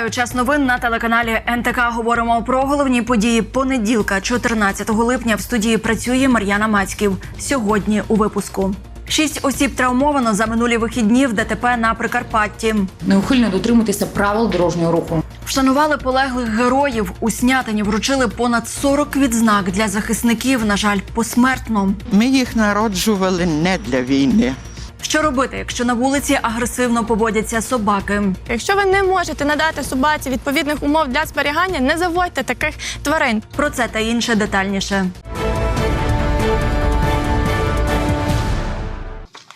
Вітаю час новин на телеканалі НТК. Говоримо про головні події понеділка, 14 липня. В студії працює Мар'яна Мацьків. Сьогодні у випуску. Шість осіб травмовано за минулі вихідні в ДТП на Прикарпатті. неухильно дотримуватися правил дорожнього руху. Вшанували полеглих героїв. У Снятині вручили понад 40 відзнак для захисників. На жаль, посмертно. Ми їх народжували не для війни. Що робити, якщо на вулиці агресивно поводяться собаки? Якщо ви не можете надати собаці відповідних умов для зберігання, не заводьте таких тварин. Про це та інше детальніше.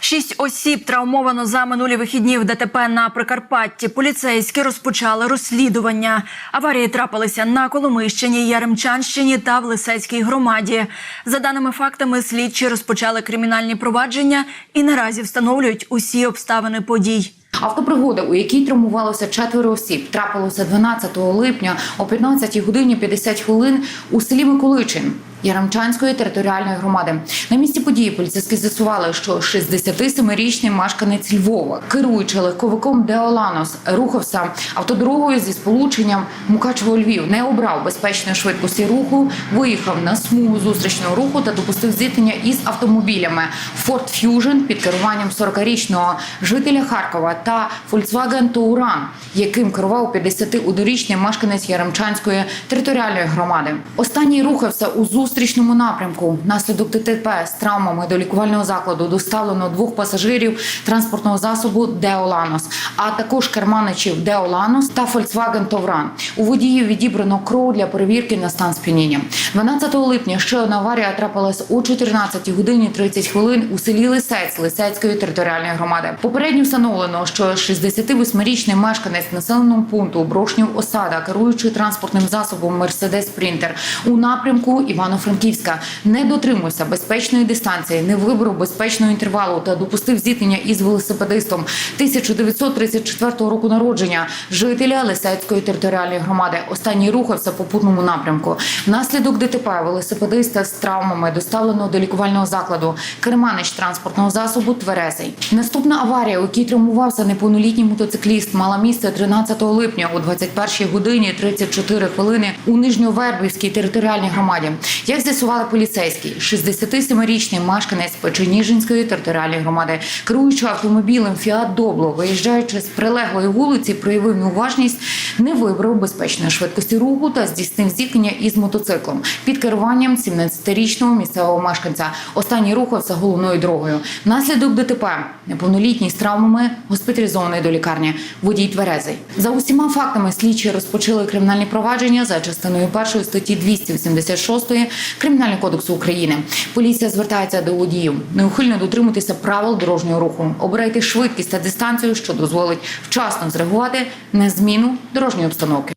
Шість осіб травмовано за минулі вихідні в ДТП на Прикарпатті. Поліцейські розпочали розслідування. Аварії трапилися на Коломийщині, Яремчанщині та в Лисецькій громаді. За даними фактами, слідчі розпочали кримінальні провадження і наразі встановлюють усі обставини подій. Автопригода, у якій травмувалося четверо осіб, трапилося 12 липня о 15 годині 50 хвилин у селі Миколичин. Яремчанської територіальної громади. На місці події поліцейські з'ясували, що 67-річний мешканець Львова, керуючи легковиком Деоланос, рухався автодорогою зі сполученням Мукачево-Львів, не обрав безпечної швидкості руху, виїхав на смугу зустрічного руху та допустив зіткнення із автомобілями. Ford Fusion під керуванням 40-річного жителя Харкова та Volkswagen Touran, яким керував 51-річний мешканець Яремчанської територіальної громади. Останній рухався у зустрічному напрямку. Внаслідок ДТП з травмами до лікувального закладу доставлено двох пасажирів транспортного засобу Деоланос, а також керманичів Деоланос та Volkswagen Touran. У водіїв відібрано кров для перевірки на стан сп'яніння. 12 липня ще одна аварія трапилась о 14 годині 30 хвилин у селі Лисець Лисецької територіальної громади. Попередньо встановлено, що 68-річний мешканець населеного пункту Брошнів Осада, керуючи транспортним засобом Мерседес Спрінтер у напрямку Івано-Франківська, не дотримався безпечної дистанції, не вибрав безпечного інтервалу та допустив зіткнення із велосипедистом 1934 року народження, жителя Лисецької територіальної громади. Останній рухався по путному напрямку. Внаслідок ДТП велосипедиста з травмами доставлено до лікувального закладу. Керманич транспортного засобу Тверезий. Наступна аварія, у якій травмувався неповнолітній мотоцикліст, мала місце 13 липня о 21 годині 34 хвилини у Нижньовербівській територіальній громаді. Як з'ясували поліцейські, 67-річний мешканець Печеніжинської територіальної громади, керуючи автомобілем Фіат Добло, виїжджаючи з прилеглої вулиці, проявив неуважність, не вибрав безпечної швидкості руху та здійснив зіткнення із мотоциклом під керуванням 17-річного місцевого мешканця. Останній рухався головною дорогою. Внаслідок ДТП неповнолітній з травмами госпіталізований до лікарні. Водій тверезий. За усіма фактами слідчі розпочали кримінальні провадження за частиною першої статті 286 Кримінального кодексу України. Поліція звертається до водіїв неухильно дотримуватися правил дорожнього руху. Обирайте швидкість та дистанцію, що дозволить вчасно зреагувати на зміну дорожньої обстановки.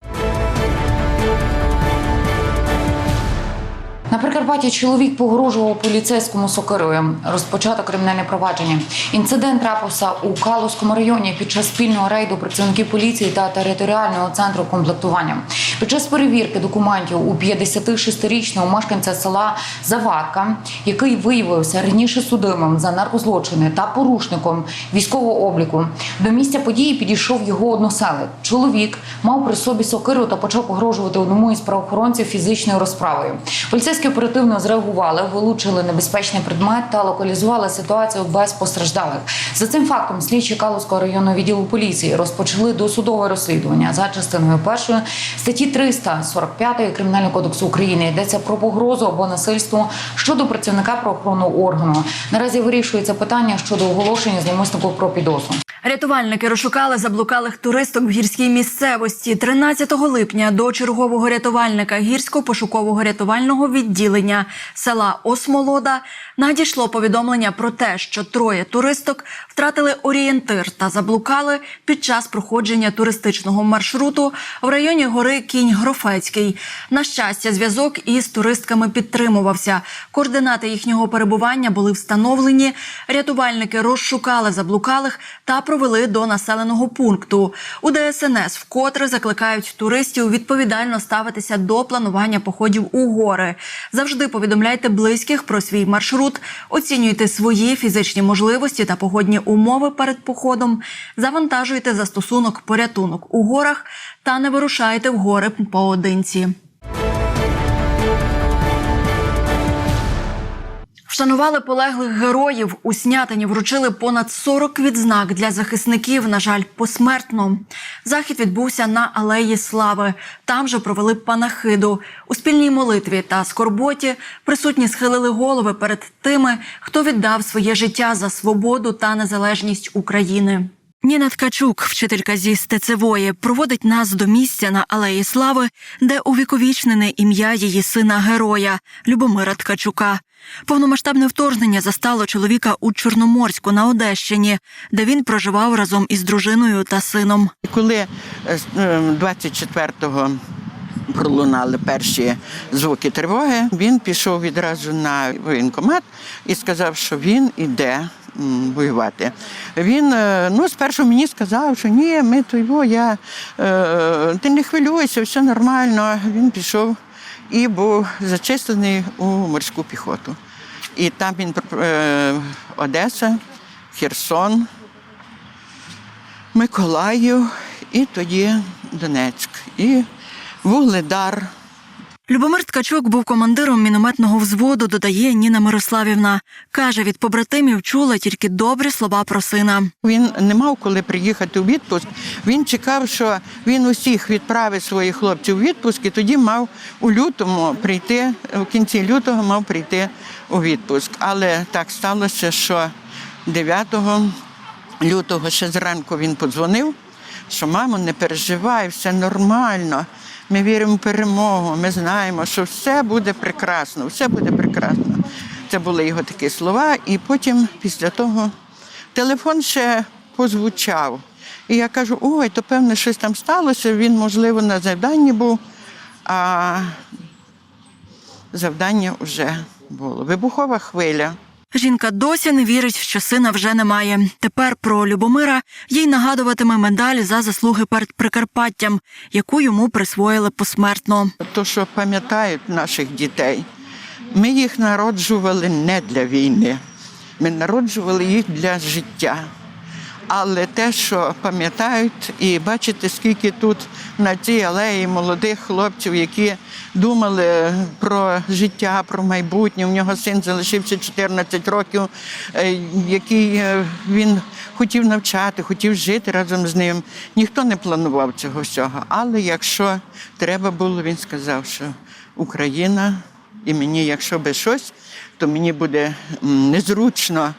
На Прикарпатті чоловік погрожував поліцейському сокирою. Розпочато кримінальне провадження. Інцидент трапився у Калузькому районі під час спільного рейду працівників поліції та територіального центру комплектування. Під час перевірки документів у 56-річного мешканця села Завадка, який виявився раніше судимим за наркозлочини та порушником військового обліку, до місця події підійшов його односелик. Чоловік мав при собі сокиру та почав погрожувати одному із правоохоронців фізичною розправою. Поліцейські оперативно зреагували, вилучили небезпечний предмет та локалізували ситуацію без постраждалих. За цим фактом слідчі Калузького районного відділу поліції розпочали досудове розслідування за частиною першої статті 345 Кримінального кодексу України. Йдеться про погрозу або насильство щодо працівника правоохоронного органу. Наразі вирішується питання щодо оголошення зловмиснику про підозру. Рятувальники розшукали заблукалих туристок в гірській місцевості 13 липня до чергового рятувальника гірсько-пошукового рятувального відділення села Осмолода надійшло повідомлення про те, що троє туристок втратили орієнтир та заблукали під час проходження туристичного маршруту в районі гори Кінь Грофецький. На щастя, зв'язок із туристками підтримувався. Координати їхнього перебування були встановлені. Рятувальники розшукали заблукалих та провели провели до населеного пункту. У ДСНС вкотре закликають туристів відповідально ставитися до планування походів у гори. Завжди повідомляйте близьких про свій маршрут, оцінюйте свої фізичні можливості та погодні умови перед походом, завантажуйте застосунок порятунок у горах та не вирушайте в гори поодинці. Вшанували полеглих героїв. У Снятині вручили понад 40 відзнак для захисників. На жаль, посмертно. Захід відбувся на алеї Слави. Там же провели панахиду. У спільній молитві та скорботі присутні схилили голови перед тими, хто віддав своє життя за свободу та незалежність України. Ніна Ткачук, вчителька зі стецевої, проводить нас до місця на алеї Слави, де увіковічнене ім'я її сина героя Любомира Ткачука. Повномасштабне вторгнення застало чоловіка у Чорноморську на Одещині, де він проживав разом із дружиною та сином. Коли е, с- е, 24-го пролунали перші звуки тривоги, він пішов відразу на воєнкомат і сказав, що він іде воювати. Він е, ну, спершу мені сказав, що ні, ми то його, я, е, ти не хвилюйся, все нормально. Він пішов і був зачислений у морську піхоту. І там він е, Одеса, Херсон, Миколаїв і тоді Донецьк. І Вугледар. Любомир Ткачук був командиром мінометного взводу, додає Ніна Мирославівна. Каже, від побратимів чула тільки добрі слова про сина. Він не мав коли приїхати у відпуск. Він чекав, що він усіх відправить своїх хлопців у відпуск, і тоді мав у лютому прийти, в кінці лютого мав прийти у відпуск. Але так сталося, що 9 лютого ще зранку він подзвонив, що мамо, не переживай, все нормально. Ми віримо в перемогу. Ми знаємо, що все буде прекрасно, все буде прекрасно. Це були його такі слова. І потім, після того, телефон ще позвучав. І я кажу: ой, то певне, щось там сталося. Він, можливо, на завданні був, а завдання вже було. Вибухова хвиля. Жінка досі не вірить, що сина вже немає. Тепер про Любомира їй нагадуватиме медаль за заслуги перед Прикарпаттям, яку йому присвоїли посмертно. То, що пам'ятають наших дітей, ми їх народжували не для війни, ми народжували їх для життя. Але те, що пам'ятають, і бачите, скільки тут на цій алеї молодих хлопців, які думали про життя, про майбутнє. У нього син залишився 14 років, е, який е, він хотів навчати, хотів жити разом з ним. Ніхто не планував цього всього. Але якщо треба було, він сказав, що Україна, і мені, якщо би щось, то мені буде незручно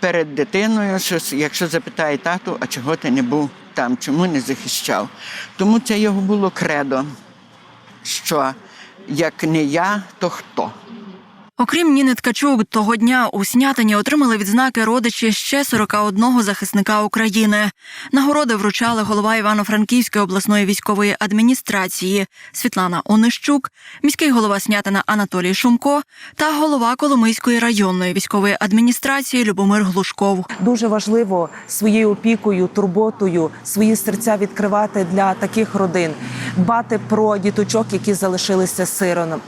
перед дитиною, що якщо запитає тату, а чого ти не був там, чому не захищав. Тому це його було кредо, що як не я, то хто. Окрім Ніни Ткачук, того дня у Снятині отримали відзнаки родичі ще 41 захисника України. Нагороди вручали голова Івано-Франківської обласної військової адміністрації Світлана Онищук, міський голова Снятина Анатолій Шумко та голова Коломийської районної військової адміністрації Любомир Глушков. Дуже важливо своєю опікою, турботою свої серця відкривати для таких родин, дбати про діточок, які залишилися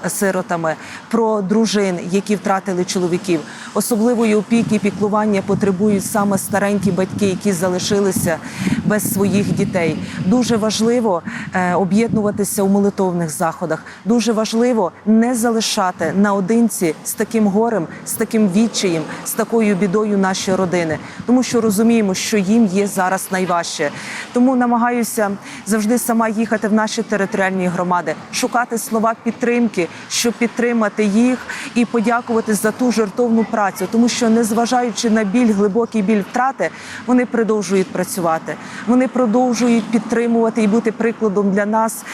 сиротами, про дружин, які втратили чоловіків. Особливої опіки і піклування потребують саме старенькі батьки, які залишилися без своїх дітей. Дуже важливо е, об'єднуватися у молитовних заходах. Дуже важливо не залишати наодинці з таким горем, з таким відчаєм, з такою бідою наші родини, тому що розуміємо, що їм є зараз найважче. Тому намагаюся завжди сама їхати в наші територіальні громади, шукати слова підтримки, щоб підтримати їх і подякувати за ту жертовну працю, тому що незважаючи на біль, глибокий біль втрати, вони продовжують працювати. Вони продовжують підтримувати і бути прикладом для нас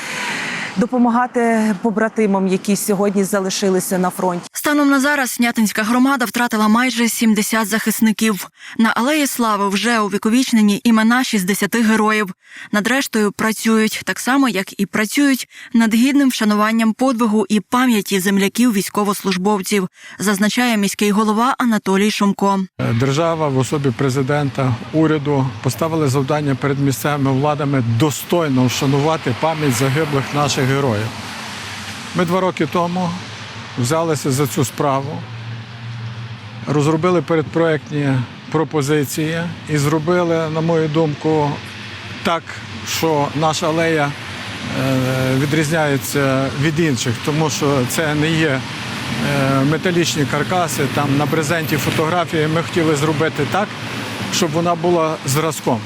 допомагати побратимам, які сьогодні залишилися на фронті. Станом на зараз Снятинська громада втратила майже 70 захисників. На алеї слави вже увіковічнені імена 60 героїв. Над рештою працюють так само, як і працюють над гідним вшануванням подвигу і пам'яті земляків військовослужбовців, зазначає міський голова Анатолій Шумко. Держава в особі президента, уряду поставили завдання перед місцевими владами достойно вшанувати пам'ять загиблих наших героїв. Ми два роки тому взялися за цю справу, розробили передпроектні пропозиції і зробили, на мою думку, так, що наша алея е, відрізняється від інших, тому що це не є е, металічні каркаси, там на брезенті фотографії. Ми хотіли зробити так, щоб вона була зразком.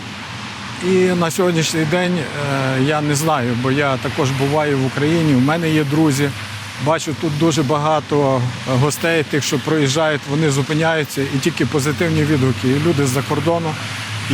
І на сьогоднішній день е, я не знаю, бо я також буваю в Україні. У мене є друзі. Бачу тут дуже багато е, гостей, тих, що проїжджають, вони зупиняються і тільки позитивні відгуки. І люди з-за кордону.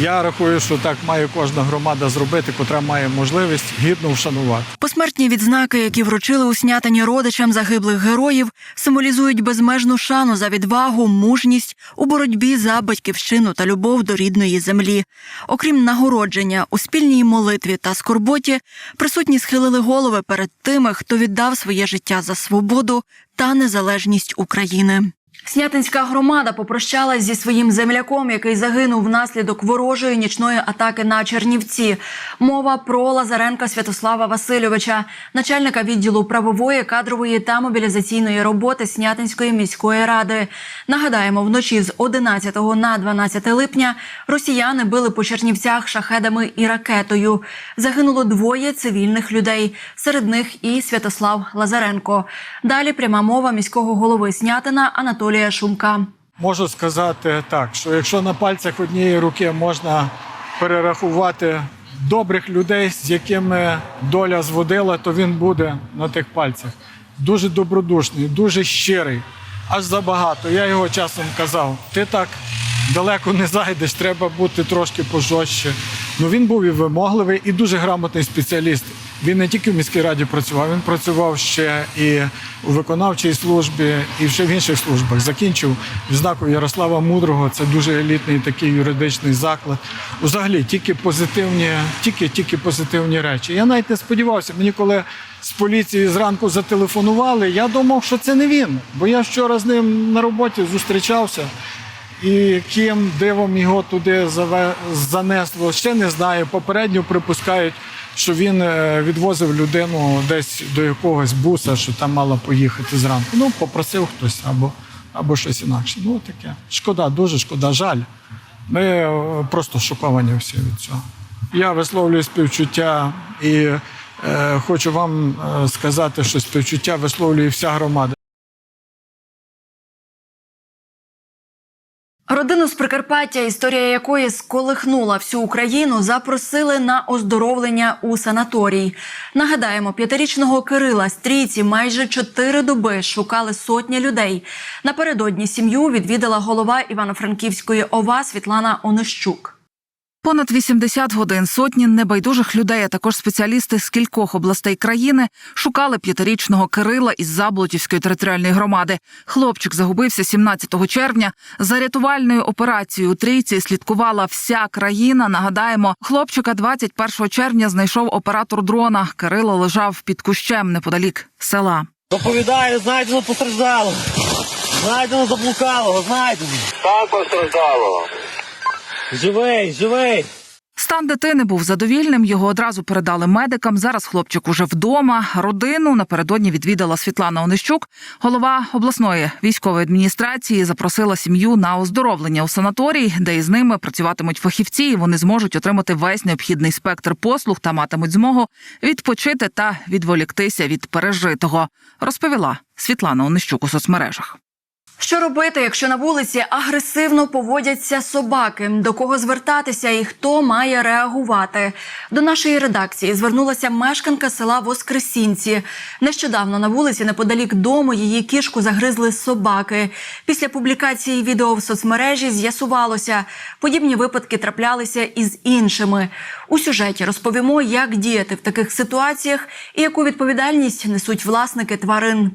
Я рахую, що так має кожна громада зробити, котра має можливість гідно вшанувати. Посмертні відзнаки, які вручили у снятині родичам загиблих героїв, символізують безмежну шану за відвагу, мужність у боротьбі за батьківщину та любов до рідної землі. Окрім нагородження у спільній молитві та скорботі, присутні схилили голови перед тими, хто віддав своє життя за свободу та незалежність України. Снятинська громада попрощалась зі своїм земляком, який загинув внаслідок ворожої нічної атаки на Чернівці. Мова про Лазаренка Святослава Васильовича, начальника відділу правової, кадрової та мобілізаційної роботи Снятинської міської ради. Нагадаємо, вночі з 11 на 12 липня росіяни били по Чернівцях шахедами і ракетою. Загинуло двоє цивільних людей. Серед них і Святослав Лазаренко. Далі пряма мова міського голови Снятина Анатолія Шумка. Можу сказати так, що якщо на пальцях однієї руки можна перерахувати добрих людей, з якими доля зводила, то він буде на тих пальцях. Дуже добродушний, дуже щирий, аж забагато. Я його часом казав: ти так далеко не зайдеш, треба бути трошки пожорстче. Ну він був і вимогливий, і дуже грамотний спеціаліст. Він не тільки в міській раді працював, він працював ще і у виконавчій службі, і ще в інших службах. Закінчив відзнаку Ярослава Мудрого. Це дуже елітний такий юридичний заклад. Взагалі, тільки позитивні, тільки, тільки позитивні речі. Я навіть не сподівався. Мені коли з поліції зранку зателефонували, я думав, що це не він. Бо я вчора з ним на роботі зустрічався. І яким дивом його туди занесло, ще не знаю. Попередньо припускають, що він е, відвозив людину десь до якогось буса, що там мала поїхати зранку. Ну, попросив хтось або, або щось інакше. Ну, таке. Шкода, дуже шкода, жаль. Ми е, просто шоковані всі від цього. Я висловлюю співчуття і е, хочу вам е, сказати, що співчуття висловлює вся громада. Родину з Прикарпаття, історія якої сколихнула всю Україну, запросили на оздоровлення у санаторій. Нагадаємо, п'ятирічного Кирила стрійці майже чотири доби шукали сотні людей. Напередодні сім'ю відвідала голова Івано-Франківської ОВА Світлана Онищук. Понад 80 годин сотні небайдужих людей, а також спеціалісти з кількох областей країни шукали п'ятирічного Кирила із Заблотівської територіальної громади. Хлопчик загубився 17 червня. За рятувальною операцією у трійці слідкувала вся країна. Нагадаємо, хлопчика 21 червня знайшов оператор дрона. Кирило лежав під кущем неподалік села. Доповідаю, знайдено постраждалого. Знайдено заблукалого, знайдено. Так постраждало. Живий, живий. Стан дитини був задовільним. Його одразу передали медикам. Зараз хлопчик уже вдома. Родину напередодні відвідала Світлана Онищук. Голова обласної військової адміністрації запросила сім'ю на оздоровлення у санаторій, де із ними працюватимуть фахівці. і Вони зможуть отримати весь необхідний спектр послуг та матимуть змогу відпочити та відволіктися від пережитого. Розповіла Світлана Онищук у соцмережах. Що робити, якщо на вулиці агресивно поводяться собаки? До кого звертатися і хто має реагувати? До нашої редакції звернулася мешканка села Воскресінці. Нещодавно на вулиці неподалік дому її кішку загризли собаки. Після публікації відео в соцмережі з'ясувалося, подібні випадки траплялися із іншими. У сюжеті розповімо, як діяти в таких ситуаціях і яку відповідальність несуть власники тварин.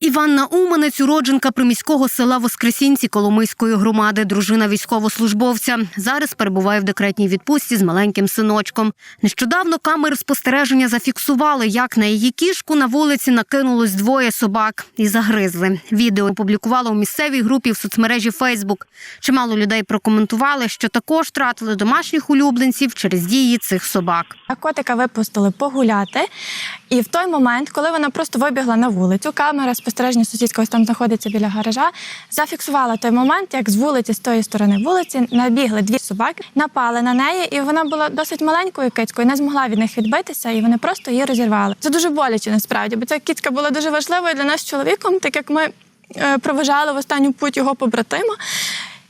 Іванна Уманець, уродженка приміського села Воскресінці Коломийської громади, дружина військовослужбовця. Зараз перебуває в декретній відпустці з маленьким синочком. Нещодавно камери спостереження зафіксували, як на її кішку на вулиці накинулось двоє собак і загризли. Відео опублікували у місцевій групі в соцмережі Фейсбук. Чимало людей прокоментували, що також втратили домашніх улюбленців через дії цих собак. Котика випустили погуляти. І в той момент, коли вона просто вибігла на вулицю, камера спостереження сусідського ось там знаходиться біля гаража, зафіксувала той момент, як з вулиці, з тої сторони вулиці, набігли дві собаки, напали на неї, і вона була досить маленькою кицькою, не змогла від них відбитися, і вони просто її розірвали. Це дуже боляче насправді, бо ця кицька була дуже важливою для нас чоловіком, так як ми е, проважали в останню путь його побратима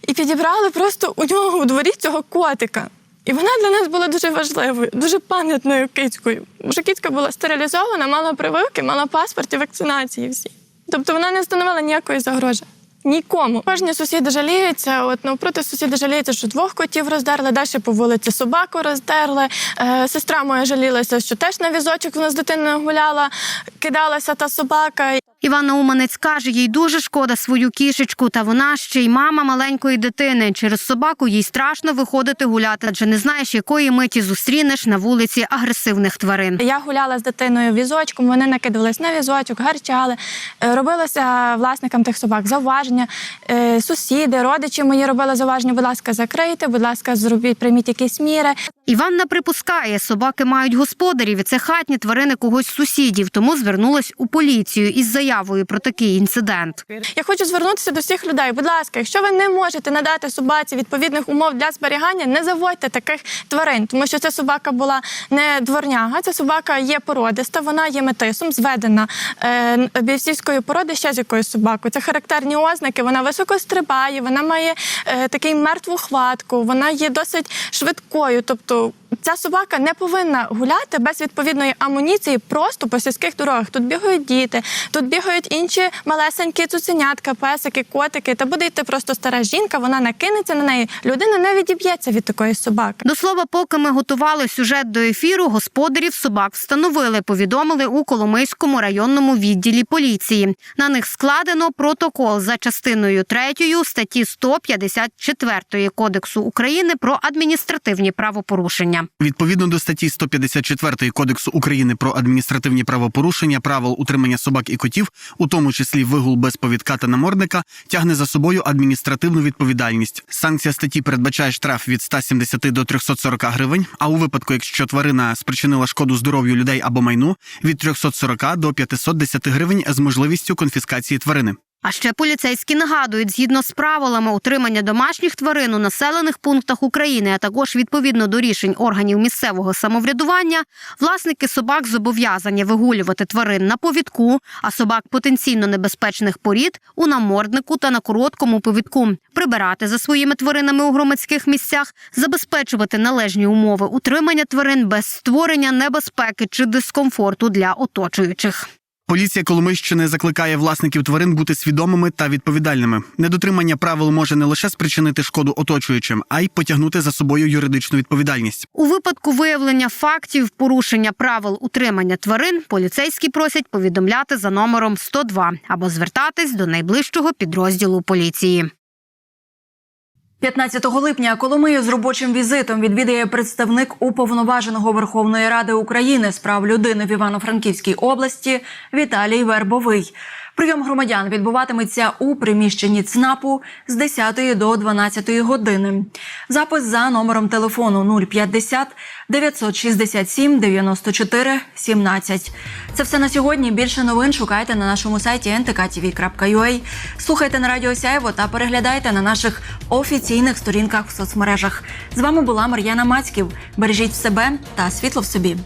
і підібрали просто у нього у дворі цього котика. І вона для нас була дуже важливою, дуже пам'ятною кицькою. Бо кицька була стерилізована, мала прививки, мала паспорт і вакцинації всі. Тобто вона не становила ніякої загрози. Нікому. Кожні сусіди жаліються. От навпроти сусіди жаліються, що двох котів роздерли, далі по вулиці собаку роздерли. Е, сестра моя жалілася, що теж на візочок вона з дитиною гуляла, кидалася та собака. Іванна Уманець каже, їй дуже шкода свою кішечку, та вона ще й мама маленької дитини. Через собаку їй страшно виходити гуляти, адже не знаєш, якої миті зустрінеш на вулиці агресивних тварин. Я гуляла з дитиною візочком, вони накидувались на візочок, гарчали, е, робилося власникам тих собак зауваження. Е, Сусіди, родичі мої робили зауваження, будь ласка, закрийте, будь ласка, зробіть, прийміть якісь міри. Іванна припускає, собаки мають господарів, і це хатні тварини когось з сусідів, тому звернулась у поліцію із заявою про такий інцидент. Я хочу звернутися до всіх людей. Будь ласка, якщо ви не можете надати собаці відповідних умов для зберігання, не заводьте таких тварин, тому що ця собака була не дворняга, ця собака є породиста, вона є метисом, зведена е, бівсійської породи ще з якоюсь собакою. Це характерні ознаки. Вона високо стрибає, вона має е, такий мертву хватку, вона є досить швидкою. Тобто ця собака не повинна гуляти без відповідної амуніції просто по сільських дорогах. Тут бігають діти, тут бігають інші малесенькі цуценятка, песики, котики. Та буде йти просто стара жінка, вона накинеться на неї. Людина не відіб'ється від такої собаки. До слова, поки ми готували сюжет до ефіру, господарів собак встановили, повідомили у Коломийському районному відділі поліції. На них складено протокол за частиною 3 статті 154 Кодексу України про адміністративні правопорушення. Відповідно до статті 154 Кодексу України про адміністративні правопорушення, правил утримання собак і котів, у тому числі вигул без повідка та намордника, тягне за собою адміністративну відповідальність. Санкція статті передбачає штраф від 170 до 340 гривень. А у випадку, якщо тварина спричинила шкоду здоров'ю людей або майну, від 340 до 510 гривень з можливістю конфіскації тварини. А ще поліцейські нагадують, згідно з правилами утримання домашніх тварин у населених пунктах України, а також відповідно до рішень органів місцевого самоврядування, власники собак зобов'язані вигулювати тварин на повідку, а собак потенційно небезпечних порід у наморднику та на короткому повідку, прибирати за своїми тваринами у громадських місцях, забезпечувати належні умови утримання тварин без створення небезпеки чи дискомфорту для оточуючих. Поліція Коломийщини закликає власників тварин бути свідомими та відповідальними. Недотримання правил може не лише спричинити шкоду оточуючим, а й потягнути за собою юридичну відповідальність. У випадку виявлення фактів порушення правил утримання тварин поліцейські просять повідомляти за номером 102 або звертатись до найближчого підрозділу поліції. 15 липня Коломию з робочим візитом відвідає представник уповноваженого Верховної Ради України з прав людини в Івано-Франківській області Віталій Вербовий. Прийом громадян відбуватиметься у приміщенні ЦНАПу з 10 до 12 години. Запис за номером телефону 050 967 94 17. Це все на сьогодні. Більше новин шукайте на нашому сайті ntktv.ua. Слухайте на радіо Сяєво та переглядайте на наших офіційних сторінках в соцмережах. З вами була Мар'яна Мацьків. Бережіть себе та світло в собі.